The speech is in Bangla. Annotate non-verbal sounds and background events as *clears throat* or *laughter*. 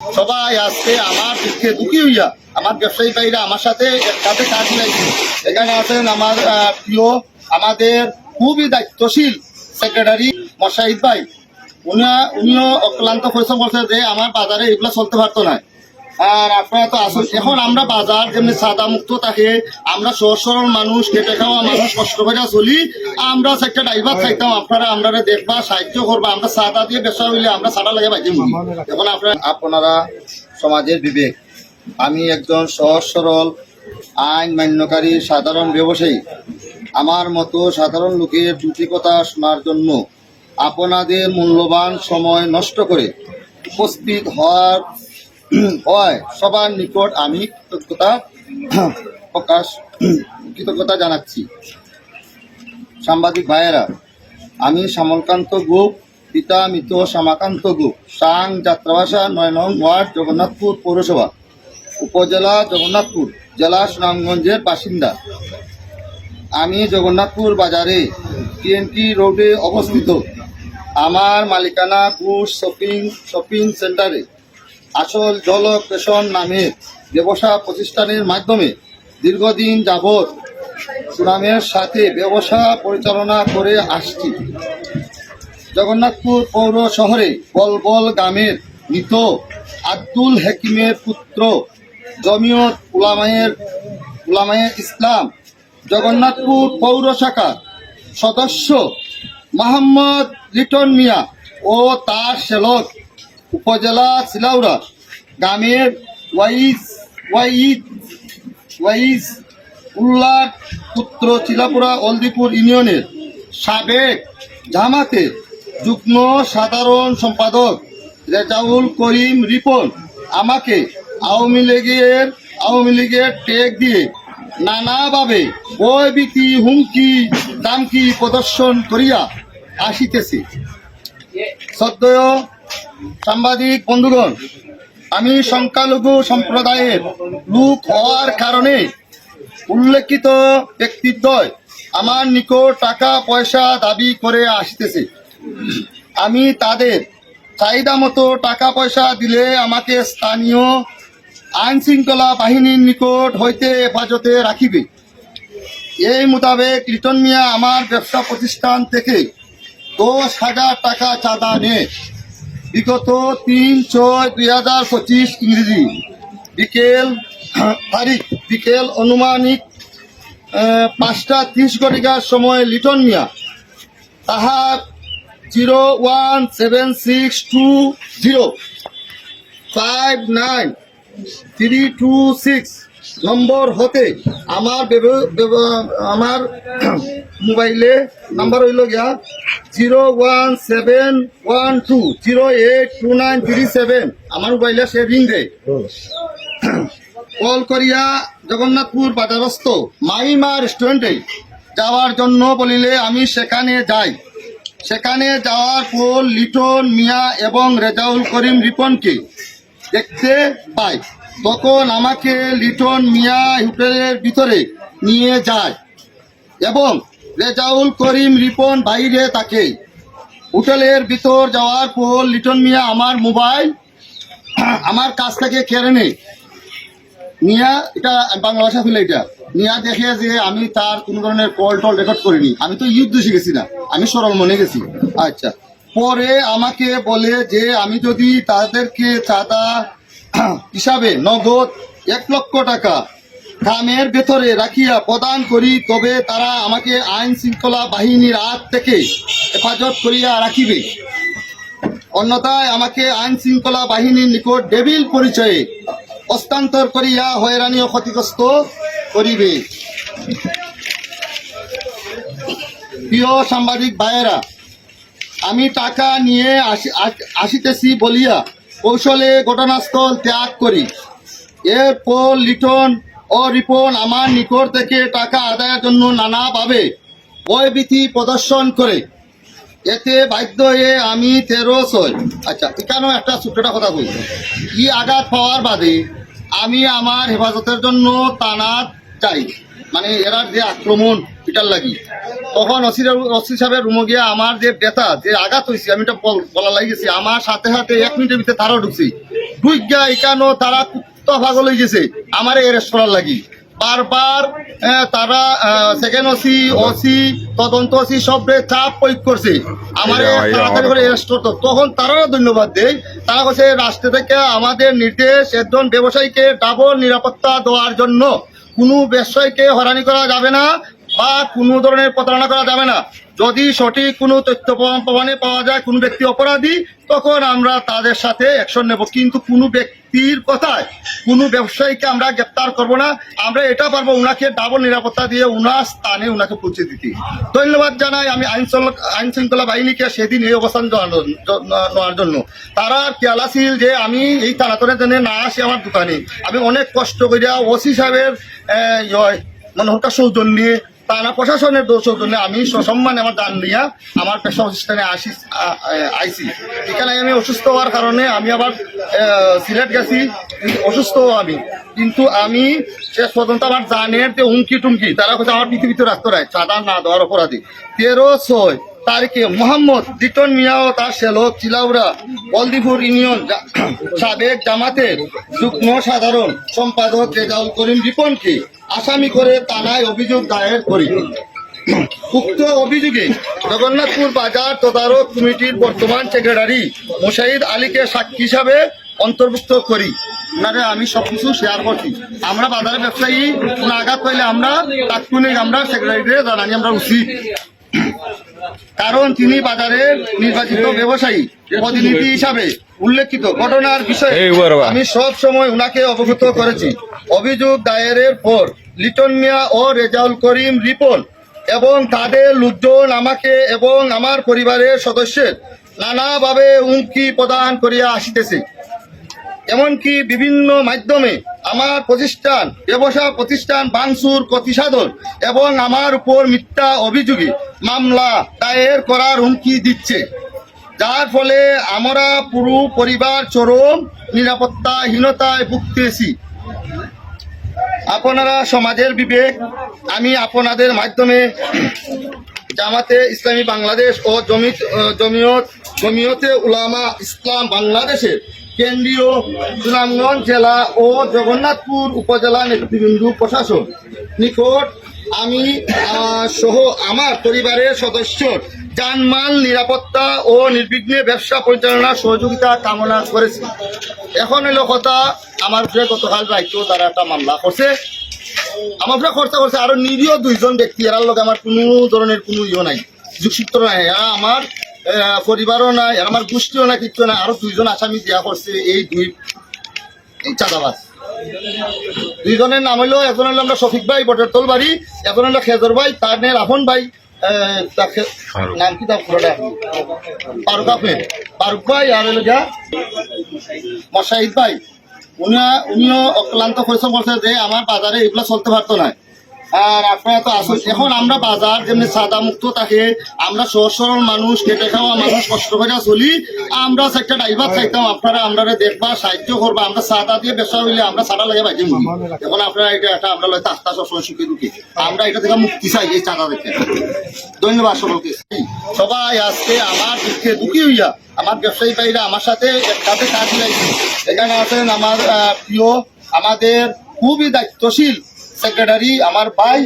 সবাই আজকে আমার দুঃখে দুঃখী হইয়া আমার ব্যবসায়ী ভাইরা আমার সাথে একসাথে কাজ মিলাইছে এখানে আছেন আমার প্রিয়, আমাদের খুবই দায়িত্বশীল সেক্রেটারি মশাহিদ ভাই। উনি উনিও অক্লান্ত পরিশ্রম করছে যে আমার বাজারে এগুলো চলতে পারতো না। আর আপনারা তো আসুন এখন আমরা বাজার যেমনি সাদা মুক্ত থাকে আমরা সহজ সরল মানুষ খেটে খাওয়া মানুষ কষ্ট করে চলি। আমরা একটা ড্রাইভার চাইতাম আপনারা আমরা দেখবা সাহায্য করবা আমরা সাদা দিয়ে বেসা হইলে আমরা সাদা লাগে বাইতে এখন আপনারা আপনারা সমাজের বিবেক। আমি একজন সহজ সরল আইন মান্যকারী সাধারণ ব্যবসায়ী। আমার মতো সাধারণ লোকের দুটি কথা শোনার জন্য আপনাদের মূল্যবান সময় নষ্ট করে উপস্থিত হওয়ার হয়। সবার নিকট আমি কৃতজ্ঞতা প্রকাশ, কৃতজ্ঞতা জানাচ্ছি। সাংবাদিক ভাইয়েরা, আমি শ্যামলকান্ত গুপ পিতা মৃত শ্যামাকান্ত গুপ সাং যাত্রাবাসা নয় নং ওয়ার্ড, জগন্নাথপুর পৌরসভা, উপজেলা জগন্নাথপুর, জেলা সুনামগঞ্জের বাসিন্দা। আমি জগন্নাথপুর বাজারে টিএনটি রোডে অবস্থিত। আমার মালিকানা গুড শপিং শপিং সেন্টারে আসল জলকেশন নামে ব্যবসা প্রতিষ্ঠানের মাধ্যমে দীর্ঘদিন যাবৎ সুনামের সাথে ব্যবসা পরিচালনা করে আসছি। জগন্নাথপুর পৌর শহরে বলবল গ্রামের মৃত আব্দুল হাকিমের পুত্র জমিয়ত উলামায়ের, উলামায়ে ইসলাম জগন্নাথপুর পৌর শাখার সদস্য মোহাম্মদ লিটন মিয়া ও তার সেলক উপজেলা সিলাউড়া গ্রামের ওয়াইজ ওয়াইদ ওয়াইজ উল্লার পুত্র চিলাপুরা অলদিপুর ইউনিয়নের সাবেক জামাতের যুগ্ম সাধারণ সম্পাদক রেজাউল করিম রিপন আমাকে আওয়ামী লীগের আওয়ামী লীগের টেক দিয়ে নানাভাবে ভয়ভীতি, হুমকি, দামকি প্রদর্শন করিয়া আসিতেছে। সদ্যয় সাংবাদিক, বন্ধুগণ, আমি সংখ্যালঘু সম্প্রদায়ের লোক হওয়ার কারণে উল্লেখিত ব্যক্তিদ্বয় আমার নিকট টাকা পয়সা দাবি করে আসতেছে। আমি তাদের চাহিদা মতো টাকা পয়সা দিলে আমাকে স্থানীয় আইন শৃঙ্খলা বাহিনীর নিকট হইতে হেফাজতে রাখিবে। এই মোতাবেক লিটন মিয়া আমার ব্যবসা প্রতিষ্ঠান থেকে দশ হাজার টাকা চাঁদা নেয় বিগত তিন ছয় দুই হাজার পঁচিশ ইংরেজি বিকেল তারিখ, বিকেল অনুমানিক পাঁচটা ত্রিশ ঘটিকার সময় লিটন মিয়া তাহার zero one seven six two zero five nine three two six নম্বর হতে আমার আমার *clears throat* মোবাইলে নাম্বার হইল গিয়া zero one seven one two, zero eight two nine three seven. আমার মোবাইলে সে রিং দেয়। কল করিয়া জগন্নাথপুর বাজারস্থ মাইমা রেস্টুরেন্টে যাওয়ার জন্য বলিলে আমি সেখানে যাই। সেখানে যাওয়ার পর লিটন মিয়া এবং রেজাউল করিম রিপনকে দেখতে পাই। তখন আমাকে লিটন মিয়া হোটেলের ভিতরে নিয়ে যায় এবং রেজাউল করিম রিপন বাইরে থাকে হোটেলের ভিতর যাওয়ার পর লিটন মিয়া আমার মোবাইল, আমার কাছ থেকে কেড়ে নেই নিয়া এটা বাংলা ভাষা ফেলে এটা। নিয়া দেখে যে আমি তার কোনো ধরনের কল টল রেকর্ড করিনি। আমি তো ইউদ্ধ শিখেছি না, আমি সরল মনে গেছি। আচ্ছা পরে আমাকে বলে যে আমি যদি তাদেরকে চাঁদা *clears throat* হিসাবে নগদ এক লক্ষ টাকা গ্রামের ভেতরে রাখিয়া প্রদান করি, তবে তারা আমাকে আইন শৃঙ্খলা বাহিনীর হাত থেকে হেফাজত করিয়া রাখিবে। অন্যথায় আমাকে আইন শৃঙ্খলা বাহিনীর নিকট ডেভিল পরিচয়ে হস্তান্তর করিয়া হয়রানি ও ক্ষতিগ্রস্ত করিবে। প্রিয় সাংবাদিক ভাইয়েরা, আমি টাকা নিয়ে আসি- আসিতেছি বলিয়া কৌশলে ঘটনাস্থল ত্যাগ করি। এরপর লিটন ও রিপন আমার নিকট থেকে টাকা আদায়ের জন্য নানাভাবে ভয়ভীতি প্রদর্শন করে। এতে বাধ্য হয়ে আমি তেরো ছয় আচ্ছা এখানেও একটা ছোট্টটা কথা বলি। কি আঘাত পাওয়ার বাদে আমি আমার হেফাজতের জন্য তানাত চাই। মানে এরার যে আক্রমণ এটার লাগি। তখন অসির অসি সাহেবের রুমে গিয়ে আমার যে ব্যথা যে আঘাত হয়েছে আমি এটা বল- লাগিয়েছি আমার সাথে সাথে এক মিনিটের ভিতরে তারাও ঢুকছি। ঢুকিয়া এখানো তারা কুত্তা পাগল হয়ে গেছে। আমার এরেস্ট করার লাগি। বারবার তারা সেকেন্ড ওসি ওসি তদন্ত ওসি সব চাপ প্রয়োগ করছে। আমার তাড়াতাড়ি করে অ্যারেস্ট করতো। তখন তারাও ধন্যবাদ দেয়। তারা কাছে রাষ্ট্র থেকে আমাদের নির্দেশ একজন ব্যবসায়ীকে ডাবল নিরাপত্তা দেওয়ার জন্য কোনো ব্যবসায়ীকে হরানি করা যাবে না। বা কোনো ধরনের প্রতারণা করা যাবে না। যদি সঠিক কোনো তথ্য প্রমাণ পাওয়া যায় কোনো ব্যক্তি অপরাধী, তখন আমরা তাদের সাথে অ্যাকশন নেব। কিন্তু কোনো ব্যক্তির কথায় কোনো ব্যবসায়ীকে আমরা গ্রেপ্তার করব না। আমরা এটা পারব উনাকে ডাবল নিরাপত্তা দিয়ে উনার স্থানে উনাকে পৌঁছে দিতে। ধন্যবাদ জানাই আমি আইন আইন শৃঙ্খলা বাহিনীকে সেদিন এই অবস্থান নেওয়ার জন্য। তারা আছিল যে আমি এই তাড়াতাড়ি জন্য না আসি আমার দোকানে। আমি অনেক কষ্ট করিয়া ওসি সাহেবের মানে হঠাৎ সৌজন্যে তারা প্রশাসনের সৌজন্যে আমি সসম্মানে আমার দান নিয়ে আমার পেশা প্রতিষ্ঠানে আসি, আ- আ- আইছি। এখানে আমি অসুস্থ হওয়ার কারণে আমি আবার সিলেট গেছি, অসুস্থ আমি। কিন্তু আমি শেষ পর্যন্ত আমার জানের যে হুমকি টুমকি, তারা হচ্ছে আমার পৃথিবীতে রাখতে রায় চাঁদা না দেওয়ার অপরাধী। তেরো ছয় তারিখে মোহাম্মদ লিটন মিয়া ও তার সেলক চিলাউড়া বলদিপুর ইউনিয়ন সাবেক জামাতের যুগ্ম সাধারণ সম্পাদক রেজাউল করিম রিপনকে আসামি করে থানায় অভিযোগ দায়ের করি। উক্ত অভিযোগে জগন্নাথপুর বাজার তদারক কমিটির বর্তমান সেক্রেটারি মুশাহিদ আলীকে সাক্ষী হিসাবে অন্তর্ভুক্ত করি। আপনারা আমি সবকিছু শেয়ার করছি। আমরা বাজার ব্যবসায়ী, কোনো আঘাত পাইলে আমরা তাৎক্ষণিক আমরা সেক্রেটারিকে জানানি আমরা উচিত কারণ তিনি বাজারের নির্বাচিত ব্যবসায়ী প্রতিনিধি হিসাবে উল্লেখিত। ঘটনার বিষয়ে আমি সব সময় উনাকে অবগত করেছি। অভিযোগ দায়েরের পর লিটন মিয়া ও রেজাউল করিম রিপন এবং তাদের লোকজন আমাকে এবং আমার পরিবারের সদস্যের নানাভাবে হুমকি প্রদান করিয়া আসিতেছে। এমনকি বিভিন্ন মাধ্যমে আমার প্রতিষ্ঠান, ব্যবসা প্রতিষ্ঠান বাংসুর প্রতিসাধন এবং আমার উপর মিথ্যা অভিযোগে মামলা দায়ের করার হুমকি দিচ্ছে। যার ফলে আমরা পুরো পরিবার চরম নিরাপত্তাহীনতায় ভুগতেছি। আপনারা সমাজের বিবেক, আমি আপনাদের মাধ্যমে জামাতে ইসলামী বাংলাদেশ ও জমিয়ত জমিয়তে উলামা ইসলাম বাংলাদেশের কেন্দ্রীয় সুনামগঞ্জ জেলা ও জগন্নাথপুর উপজেলা নেতৃবৃন্দ প্রশাসন নিকট আমি সহ আমার পরিবারের সদস্য যানমাল নিরাপত্তা ও নির্বিঘ্নে ব্যবসা পরিচালনার সহযোগিতা কামনা করেছি। এখন হলো কথা আমার উপরে গতকাল রাইতো তারা একটা মামলা করছে। আমার উপরে খরচা করছে আরও নিরীহ দুইজন ব্যক্তি, এরার লগে আমার কোনো ধরনের কোনো ইয়ে নাই। যুগসূত্র নাই। আমার পরিবারও নাই আমার গোষ্ঠীও নাই কিচ্ছু নাই আরও দুইজন আসামি দেওয়া করছে এই দুই এই চাঁদাবাজ। দুইজনের নাম হলো একজন হলো আমরা শফিক ভাই বটেরতল বাড়ি একজন হলো খেজর ভাই তার নে রাফন ভাই নাম কি তার পুরোটা? ফারুক আহমেদ ফারুক ভাই আর হলো গা মশাহিদ ভাই। উনি উনিও অক্লান্ত পরিশ্রম করছে যে আমার বাজারে এগুলো চলতে পারতো না। আর আপনারা তো আসল এখন আমরা বাজার যেমনি সাদা মুক্ত থাকে, আমরা সহজ সরল মানুষ, খেটে খাওয়া মানুষ, কষ্ট করে চলি। আমরা একটা ড্রাইভার চাইতাম, আপনারা আমরা দেখবা, সাহায্য করবা। আমরা সাদা দিয়ে ব্যবসা হইলে আমরা সাদা লাগে মুখি এখন আপনারা এটা একটা আমরা লয়তো আস্তে সবসময় সুখে দুঃখে। আমরা এটা থেকে মুক্তি চাই, এই চাঁদা দেখে। ধন্যবাদ সকলকে। সবাই আজকে আমার দুঃখে দুঃখী হইয়া, আমার ব্যবসায়ী ভাইরা আমার সাথে একসাথে কাজ লাগছে এখানে আছেন আমার প্রিয়, আমাদের খুবই দায়িত্বশীল সেক্রেটারি আমার ভাই